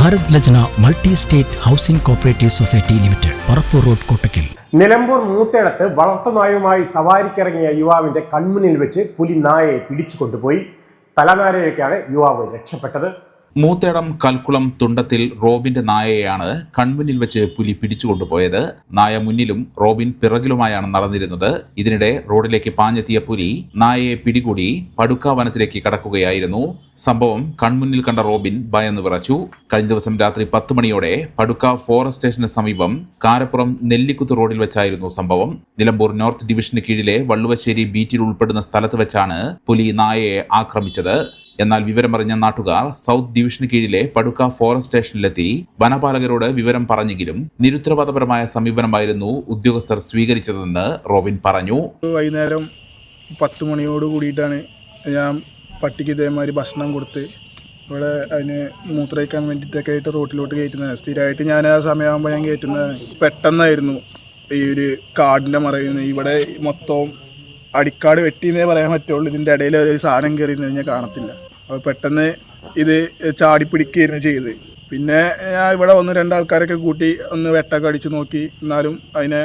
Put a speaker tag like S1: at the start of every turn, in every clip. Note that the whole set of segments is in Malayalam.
S1: Bharat Lajna multi state housing cooperative society limited Parappur road Kottakkal.
S2: Nilambur Moothedath വളർത്തുനായുമായി സവാരിക്കിറങ്ങിയ യുവാവിന്റെ കൺമുന്നിൽ വെച്ച് പുലി നായയെ പിടിച്ചു കൊണ്ടുപോയി. തലനാരയൊക്കെയാണ് യുവാവ് രക്ഷപ്പെട്ടത്.
S3: മൂത്തേടം കൽക്കുളം തുണ്ടത്തിൽ റോബിന്റെ നായയെയാണ് കൺമുന്നിൽ വെച്ച് പുലി പിടിച്ചുകൊണ്ടുപോയത് നായ മുന്നിലും റോബിൻ പിറകിലുമായാണ് നടന്നിരുന്നത്. ഇതിനിടെ റോഡിലേക്ക് പാഞ്ഞെത്തിയ പുലി നായയെ പിടികൂടി പടുക്കാവനത്തിലേക്ക് കടക്കുകയായിരുന്നു. സംഭവം കൺമുന്നിൽ കണ്ട റോബിൻ ഭയന്ന് വിറച്ചു. കഴിഞ്ഞ ദിവസം രാത്രി പത്ത് മണിയോടെ പടുക്ക ഫോറസ്റ്റ് സ്റ്റേഷന് സമീപം കാരപ്പുറം നെല്ലിക്കുത്ത് റോഡിൽ വെച്ചായിരുന്നു സംഭവം. നിലമ്പൂർ നോർത്ത് ഡിവിഷന് കീഴിലെ വള്ളുവശ്ശേരി ബീറ്റിൽ ഉൾപ്പെടുന്ന സ്ഥലത്ത് വെച്ചാണ് പുലി നായയെ ആക്രമിച്ചത്. എന്നാൽ വിവരമറിഞ്ഞ നാട്ടുകാർ സൗത്ത് ഡിവിഷന് കീഴിലെ പടുക്ക ഫോറസ്റ്റ് സ്റ്റേഷനിലെത്തി വനപാലകരോട് വിവരം പറഞ്ഞെങ്കിലും നിരുത്തരവാദപരമായ സമീപനമായിരുന്നു ഉദ്യോഗസ്ഥർ സ്വീകരിച്ചതെന്ന് റോബിൻ പറഞ്ഞു.
S4: വൈകുന്നേരം പത്ത് മണിയോട് കൂടിയിട്ടാണ് ഞാൻ പട്ടിക്ക് ഇതേമാതിരി ഭക്ഷണം കൊടുത്ത് ഇവിടെ അതിന് മൂത്രയിക്കാൻ വേണ്ടിയിട്ടൊക്കെ ആയിട്ട് റോട്ടിലോട്ട് കയറ്റുന്നത് സ്ഥിരമായിട്ട് ഞാൻ ആ സമയമാകുമ്പോൾ ഞാൻ കയറ്റുന്നതാണ്. പെട്ടെന്നായിരുന്നു ഈ ഒരു കാടിന്റെ മറയിൽ നിന്ന്. ഇവിടെ മൊത്തവും അടിക്കാട് വെട്ടിയെന്നേ പറയാൻ പറ്റുള്ളൂ. ഇതിന്റെ ഇടയിൽ ഒരു സാധനം കയറി കഴിഞ്ഞാൽ കാണത്തില്ല. അപ്പോൾ പെട്ടെന്ന് ഇത് ചാടിപ്പിടിക്കുകയായിരുന്നു ചെയ്ത് പിന്നെ ഞാൻ ഇവിടെ ഒന്ന് രണ്ടാൾക്കാരൊക്കെ കൂട്ടി ഒന്ന് വെട്ടൊക്കെ അടിച്ച് നോക്കി. എന്നാലും അതിനെ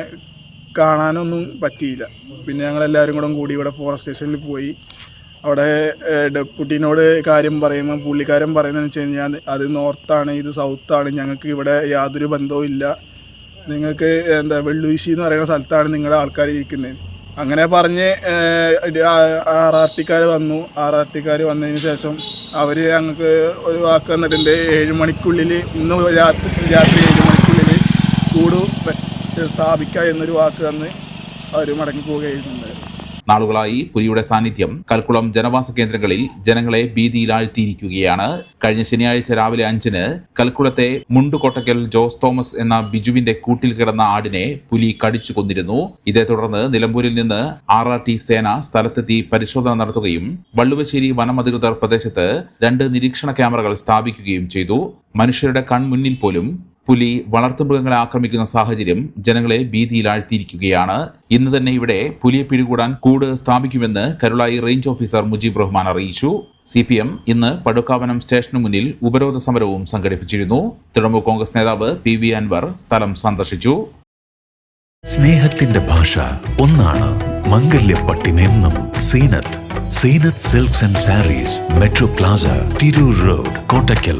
S4: കാണാനൊന്നും പറ്റിയില്ല. പിന്നെ ഞങ്ങളെല്ലാവരും കൂടെ കൂടി ഇവിടെ ഫോറസ്റ്റ് സ്റ്റേഷനിൽ പോയി. അവിടെ ഡെപ്യൂട്ടിനോട് കാര്യം പറയുമ്പോൾ പുള്ളിക്കാരൻ പറയുന്നത് വെച്ച് കഴിഞ്ഞാൽ അത് നോർത്താണ് ഇത് സൗത്താണ് ഞങ്ങൾക്ക് ഇവിടെ യാതൊരു ബന്ധവും ഇല്ല. നിങ്ങൾക്ക് എന്താ വെള്ളുവീശി എന്ന് പറയുന്ന സ്ഥലത്താണ് നിങ്ങളുടെ ആൾക്കാർ ഇരിക്കുന്നത്. അങ്ങനെ പറഞ്ഞ് ആർ ആർ ടിക്കാർ വന്നു. ആർ ആർ ടിക്കാർ വന്നതിന് ശേഷം അവർ ഞങ്ങൾക്ക് ഒരു വാക്ക് തന്നിട്ടുണ്ട്. ഏഴ് മണിക്കുള്ളിൽ ഇന്ന് രാത്രി രാത്രി ഏഴ് മണിക്കുള്ളിൽ കൂട് സ്ഥാപിക്കുക എന്നൊരു വാക്ക് തന്ന് അവർ മടങ്ങി പോവുകയായിരുന്നുണ്ട്
S3: നാളുകളായി പുലിയുടെ സാന്നിധ്യം കൽക്കുളം ജനവാസ കേന്ദ്രങ്ങളിൽ ജനങ്ങളെ ഭീതിയിലാഴ്ത്തിയിരിക്കുകയാണ്. കഴിഞ്ഞ ശനിയാഴ്ച രാവിലെ അഞ്ചിന് കൽക്കുളത്തെ മുണ്ടുകൊട്ടക്കൽ ജോസ് തോമസ് എന്ന ബിജുവിന്റെ കൂട്ടിൽ കിടന്ന ആടിനെ പുലി കടിച്ചു കൊന്നിരുന്നു. ഇതേ തുടർന്ന് നിലമ്പൂരിൽ നിന്ന് ആർ ആർ ടി സേന സ്ഥലത്തെത്തി പരിശോധന നടത്തുകയും വള്ളുവശ്ശേരി വനമധികൃതർ പ്രദേശത്ത് രണ്ട് നിരീക്ഷണ ക്യാമറകൾ സ്ഥാപിക്കുകയും ചെയ്തു. മനുഷ്യരുടെ കൺമുന്നിൽ പോലും പുലി വളർത്തുമൃഗങ്ങളെ ആക്രമിക്കുന്ന സാഹചര്യം ജനങ്ങളെ ഭീതിയിലാഴ്ത്തിയിരിക്കുകയാണ്. ഇന്ന് തന്നെ ഇവിടെ പുലിയെ പിടികൂടാൻ കൂട് സ്ഥാപിക്കുമെന്ന് കരുളായി റേഞ്ച് ഓഫീസർ മുജീബ് റഹ്മാൻ അറിയിച്ചു. സി പി എം ഇന്ന് പടുക്കാവനം സ്റ്റേഷനു മുന്നിൽ ഉപരോധ സമരവും സംഘടിപ്പിച്ചിരുന്നു. തൃണമൂൽ കോൺഗ്രസ് നേതാവ് പി വി അൻവർ സ്ഥലം സന്ദർശിച്ചു.
S5: സ്നേഹത്തിന്റെ ഭാഷ ഒന്നാണ് മംഗല്യപ്പട്ടിനെന്നും Seenath. Seenath silks and sarees metro plaza Tirur road Kottakkal.